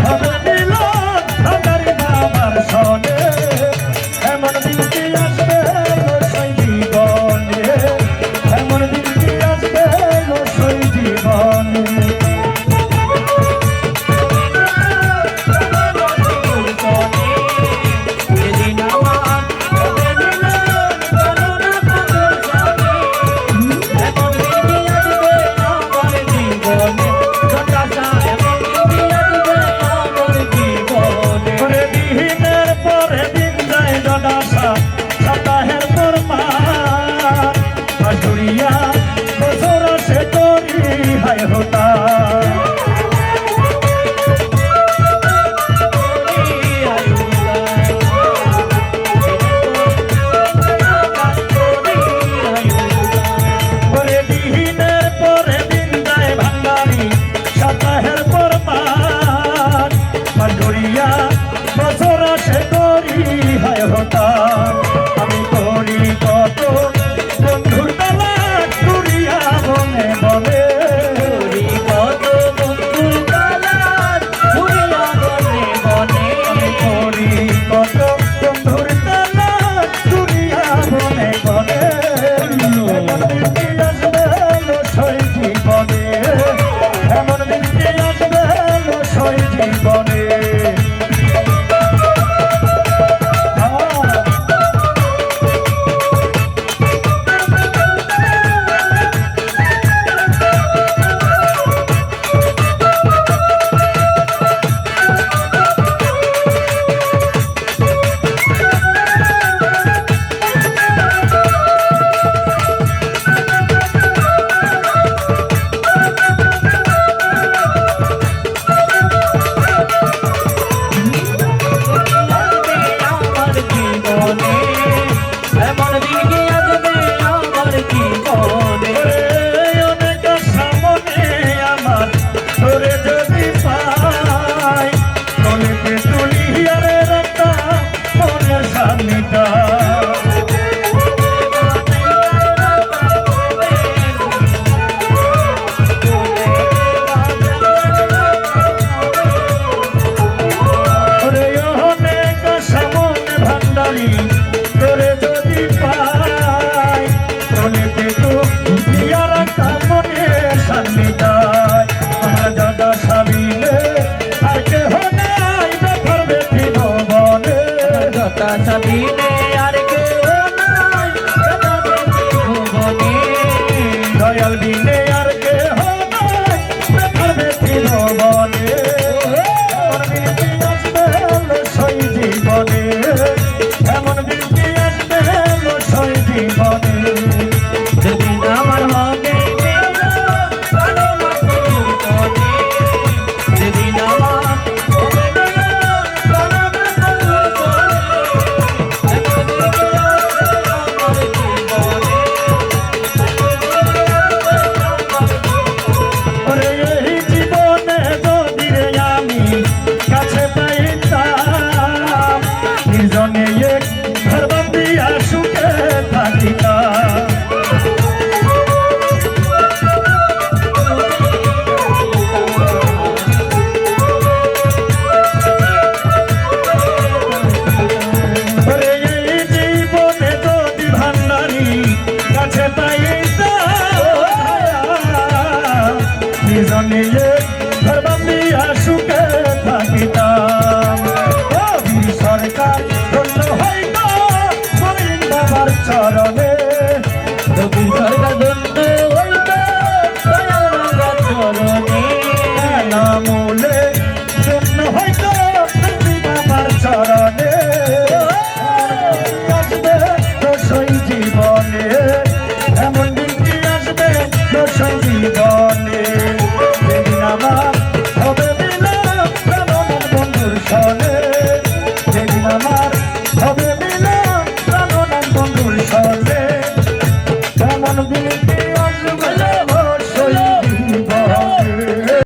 ধরা দিল ধরার বাবার সনে। ya জানিয়ে ধর্মী সুখে থাকিতাম। সরকার ধন্য হইত চরণে।